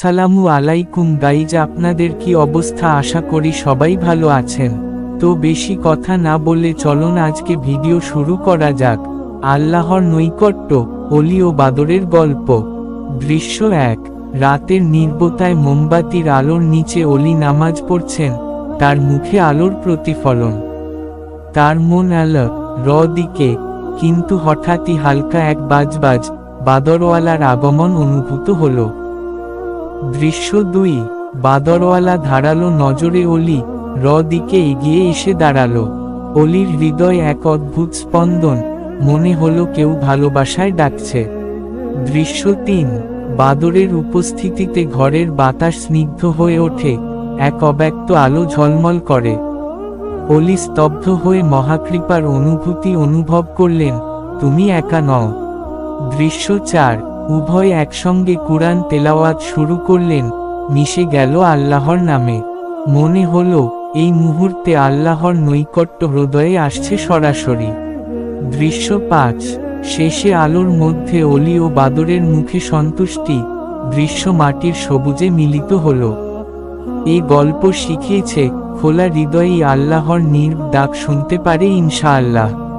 আসসালামু আলাইকুম গাইজ, আপনাদের কি অবস্থা? আশা করি সবাই ভালো আছেন। তো বেশি কথা না বলে চলুন আজকে ভিডিও শুরু করা যাক। আল্লাহর নৈকট্য অলি ও বাদরের গল্প। দৃশ্য এক, রাতের নির্বতায় মোমবাতির আলোর নিচে অলি নামাজ পড়ছেন, তার মুখে আলোর প্রতিফলন। তার মন আলো, র দিকে, কিন্তু হঠাৎই হালকা এক বাজবাজ, বাদরওয়ালার আগমন অনুভূত হলো। দৃশ্য দুই, বাদরওয়ালা ধারালো নজরে অলি, র দিকে এগিয়ে এসে দাঁড়াল। অলির হৃদয় এক অদ্ভুত স্পন্দন, মনে হলো কেউ ভালোবাসায় ডাকছে। দৃশ্য তিন, বাদরের উপস্থিতিতে ঘরের বাতাস স্নিগ্ধ হয়ে ওঠে, এক অব্যক্ত আলো ঝলমল করে। অলি স্তব্ধ হয়ে মহাকৃপার অনুভূতি অনুভব করলেন, তুমি একা নও। দৃশ্য চার উভয় একসঙ্গে কুরআন তেলাওয়াত শুরু করলেন, মিশে গেল আল্লাহর নামে। মনে হলো, এই মুহূর্তে আল্লাহর নৈকট্য হৃদয়ে আসছে সরাসরি। দৃশ্য পাঁচ, শেষে আলোর মধ্যে অলি ও বাদরের মুখে সন্তুষ্টি, দৃশ্য মাটির সবুজে মিলিত হল। এই গল্প শিখিয়েছে, খোলা হৃদয়ই আল্লাহর নির্ব ডাক শুনতে পারে ইনশাআল্লাহ।